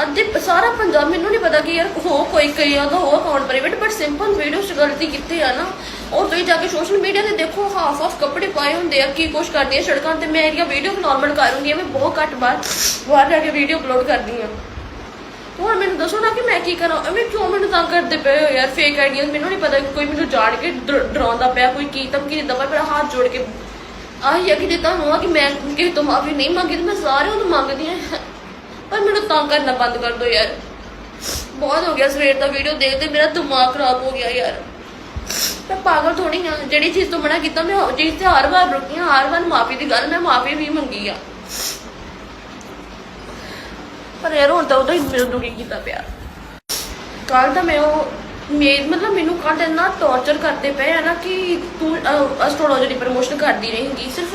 ਅੱਧੇ ਸਾਰਾ ਪੰਜਾਬ ਮੈਨੂੰ ਨਹੀਂ ਪਤਾ ਕਿ ਯਾਰ ਹੋ ਕੋਈ ਕਈ ਉਹਦਾ ਹੋ account private but simple videos ਚ ਗਲਤੀ ਕੀਤੀ ਆ ਨਾ। ਉਹ ਤੁਸੀਂ ਜਾ ਕੇ ਸੋਸ਼ਲ ਮੀਡੀਆ ਤੇ ਦੇਖੋ ਹਾਫ ਆਫ ਕੱਪੜੇ ਪਾਏ ਹੁੰਦੇ ਆ, ਕੀ ਕੁਛ ਕਰਦੀ ਆ ਸੜਕਾਂ ਤੇ। ਮੈਂ ਇਹਦੀਆਂ ਵੀਡੀਓ ਨਾਰਮਲ ਕਰ ਮੈਂ ਬਹੁਤ ਘੱਟ ਬਾਰ ਬਾਹਰ ਜਾ ਕੇ ਵੀਡੀਓ ਅਪਲੋਡ ਕਰਦੀ ਆ। ਹੁਣ ਮੈਨੂੰ ਦੱਸੋ ਨਾ ਕਿ ਮੈਂ ਕੀ ਕਰਾਂ? ਐਵੇਂ ਕਿਉਂ ਮੈਨੂੰ ਤੰਗ ਕਰਦੇ ਪਏ ਹੋ ਯਾਰ? ਫੇਕ ਆਈਡੀਆਂ ਮੈਨੂੰ ਨਹੀਂ ਪਤਾ ਕੋਈ ਮੈਨੂੰ ਜਾਣ ਕੇ ਡਰਾਉਂਦਾ ਪਿਆ, ਕੋਈ ਕੀ ਧਮਕੀ ਦਿੰਦਾ ਪਿਆ, ਮੇਰਾ ਹੱਥ ਜੋੜ ਕੇ। ਆਹੀ ਆ ਕਿ ਤੁਹਾਨੂੰ ਆ ਕਿ ਮੈਂ ਕਿਸੇ ਤੋਂ ਮਾਫੀ ਨਹੀਂ ਮੰਗੀ, ਤੇ ਮੈਂ ਸਾਰਿਆਂ ਤੋਂ ਮੰਗਦੀ ਆ। ਪਰ ਮੈਨੂੰ ਤੰਗ ਕਰਨਾ ਬੰਦ ਕਰ ਦਿਓ ਯਾਰ। ਬਹੁਤ ਹੋ ਗਿਆ ਸਵੇਰ ਦਾ ਵੀਡੀਓ ਦੇਖਦੇ, ਮੇਰਾ ਦਿਮਾਗ ਖਰਾਬ ਹੋ ਗਿਆ ਯਾਰ। ਮੈਂ ਪਾਗਲ ਥੋੜੀ ਆ, ਜਿਹੜੀ ਚੀਜ਼ ਤੋਂ ਮਨਾ ਕੀਤਾ, ਮੈਂ ਉਹ ਤੇ ਹਰ ਵਾਰ ਰੁਕੀ ਹਾਂ ਹਰ ਵਾਰ ਮਾਫੀ ਦੀ ਗੱਲ, ਮੈਂ ਮਾਫੀ ਵੀ ਮੰਗੀ ਆ। ਪਰ ਯਾਰ ਹੁਣ ਤਾਂ ਉਹਦਾ ਹੀ ਮੇਰੇ ਦੁਖੀ ਕੀਤਾ ਪਿਆ। ਕੱਲ ਤਾਂ ਮੈਂ ਉਹ ਮੇ ਮਤਲਬ ਮੈਨੂੰ ਕੱਲ ਇੰਨਾ ਟੌਰਚਰ ਕਰਦੇ ਪਏ ਆ ਨਾ ਕਿ ਤੂੰ ਐਸਟ੍ਰੋਲੋਜੀ ਦੀ ਪ੍ਰਮੋਸ਼ਨ ਕਰਦੀ ਰਹੇਂਗੀ, ਸਿਰਫ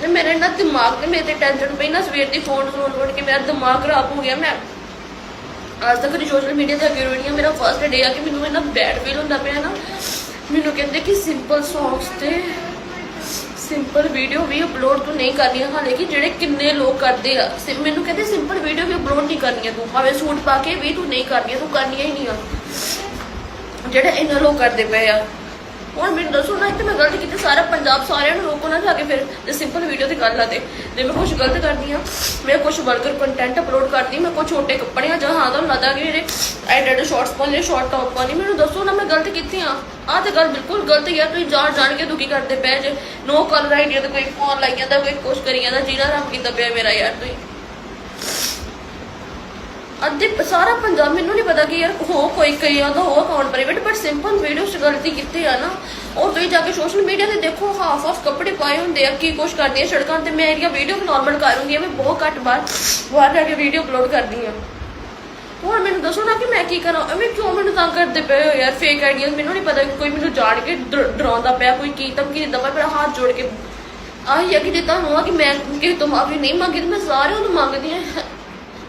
ਤੇ ਮੇਰੇ ਨਾ ਦਿਮਾਗ ਤੇ ਮੇਰੇ ਤੇ ਟੈਨਸ਼ਨ ਪਈ ਨਾ, ਸਵੇਰ ਦੀ ਫੋਨ ਫੋਨ ਫੋਨ ਕੇ ਮੇਰਾ ਦਿਮਾਗ ਖਰਾਬ ਹੋ ਗਿਆ ਮੈਂ। ਅੱਜ ਤੱਕ ਸੋਸ਼ਲ ਮੀਡੀਆ ਤੇ ਅੱਗੇ ਰੋਣੀ ਮੇਰਾ ਫਰਸਟ ਡੇ ਆ ਕਿ ਮੈਨੂੰ ਇੰਨਾ ਬੈਡ ਫੀਲ ਹੁੰਦਾ ਪਿਆ ਨਾ। ਮੈਨੂੰ ਕਹਿੰਦੇ ਕਿ ਸਿੰਪਲ ਸੌਂਗਸ ਤੇ ਸਿੰਪਲ ਵੀਡੀਓ ਵੀ ਅਪਲੋਡ ਤੂੰ ਨਹੀਂ ਕਰਨੀਆਂ, ਹਾਲੇ ਕਿ ਜਿਹੜੇ ਕਿੰਨੇ ਲੋਕ ਕਰਦੇ ਆ। ਮੈਨੂੰ ਕਹਿੰਦੇ ਸਿੰਪਲ ਵੀਡੀਓ ਵੀ ਅਪਲੋਡ ਨਹੀਂ ਕਰਨੀ ਤੂੰ, ਭਾਵੇਂ ਸੂਟ ਪਾ ਕੇ ਵੀ ਤੂੰ ਨਹੀਂ ਕਰਨੀਆਂ, ਤੂੰ ਕਰਨੀਆਂ ਹੀ ਨਹੀਂ ਆ। ਜਿਹੜੇ ਇਹਨਾਂ ਲੋਕ ਕਰਦੇ ਪਏ ਆ। ਹੁਣ ਮੈਨੂੰ ਦੱਸੋ ਨਾ ਕਿ ਮੈਂ ਗਲਤ ਕੀਤੀ, ਸਾਰਾ ਪੰਜਾਬ ਸਾਰਿਆਂ ਨੂੰ ਰੋਕੋ ਨਾ ਜਾ ਕੇ ਫਿਰ ਜੇ ਸਿੰਪਲ ਵੀਡੀਓ ਦੀ ਗੱਲ ਆ ਤੇ। ਜੇ ਮੈਂ ਕੁਝ ਗਲਤ ਕਰਦੀ ਆ ਮੈਂ ਕੁਝ ਵਲਗਰ ਕੰਟੈਂਟ ਅਪਲੋਡ ਕਰਦੀ, ਮੈਂ ਕੁਝ ਛੋਟੇ ਕੱਪੜੇ ਆ ਜਾਂ ਤੁਹਾਨੂੰ ਲੱਗਦਾ ਕਿ ਮੇਰੇ ਐਡਿਟ ਸ਼ਾਰਟਸ ਪਾਲੇ ਸ਼ਾਰਟ ਟੌਪ ਪਾਣੀ ਮੈਨੂੰ ਦੱਸੋ ਨਾ, ਮੈਂ ਗਲਤ ਕੀਤੀ ਆ ਆਹ ਤੇ ਗੱਲ ਬਿਲਕੁਲ ਗਲਤ ਹੀ ਤੁਸੀਂ ਜਾਣ ਜਾਣ ਕੇ ਦੁਖੀ ਕਰਦੇ ਪਏ ਜੇ। ਨੋ ਕਲਰ ਆਈਡੀਆ ਤੇ ਕੋਈ ਫੋਨ ਲਾਈ ਜਾਂਦਾ, ਕੋਈ ਕੁਛ ਕਰੀ ਜਾਂਦਾ ਜਿਹਦਾ ਰੱਬ ਕੀਤਾ ਪਿਆ ਮੇਰਾ ਯਾਰ ਤੁਸੀਂ। ਅੱਧੇ ਸਾਰਾ ਪੰਜਾਬ ਮੈਨੂੰ ਨਹੀਂ ਪਤਾ ਕਿ ਯਾਰ ਹੋ ਕੋਈ ਕਈ ਉਹਦਾ ਹੋ account private but simple videos ਗਲਤੀ ਕੀਤੀ ਆ ਨਾ। ਉਹ ਤੁਸੀਂ ਜਾ ਕੇ ਸੋਸ਼ਲ ਮੀਡੀਆ ਤੇ ਦੇਖੋ ਹਾਫ ਆਫ ਕੱਪੜੇ ਪਾਏ ਹੁੰਦੇ ਆ, ਕੀ ਕੁਛ ਕਰਦੀ ਆ ਸੜਕਾਂ ਤੇ। ਮੈਂ ਇਹਦੀਆਂ ਵੀਡੀਓ ਨਾਰਮਲ ਕਰ ਮੈਂ ਬਹੁਤ ਘੱਟ ਬਾਰ ਬਾਹਰ ਜਾ ਕੇ ਵੀਡੀਓ ਅਪਲੋਡ ਕਰਦੀ ਆ। ਹੁਣ ਮੈਨੂੰ ਦੱਸੋ ਨਾ ਕਿ ਮੈਂ ਕੀ ਕਰਾਂ, ਐਵੇਂ ਕਿਉਂ ਮੈਨੂੰ ਤੰਗ ਕਰਦੇ ਪਏ ਹੋ ਯਾਰ ਫੇਕ ਆਈਡੀਆਂ ਮੈਨੂੰ ਨਹੀਂ ਪਤਾ ਕੋਈ ਮੈਨੂੰ ਜਾਣ ਕੇ ਡਰਾਉਂਦਾ ਪਿਆ, ਕੋਈ ਕੀ ਧਮਕੀ ਦਿੰਦਾ ਪਿਆ, ਮੇਰਾ ਹੱਥ ਜੋੜ ਕੇ। ਆਹੀ ਆ ਕਿ ਜੇ ਤੁਹਾਨੂੰ ਆ ਕਿ ਮੈਂ ਕਿਸੇ ਤੋਂ ਮਾਫੀ ਨਹੀਂ ਮੰਗੀ, ਤੇ ਮੈਂ ਸਾਰਿਆਂ ਤੋਂ ਮੰਗਦੀ ਆ।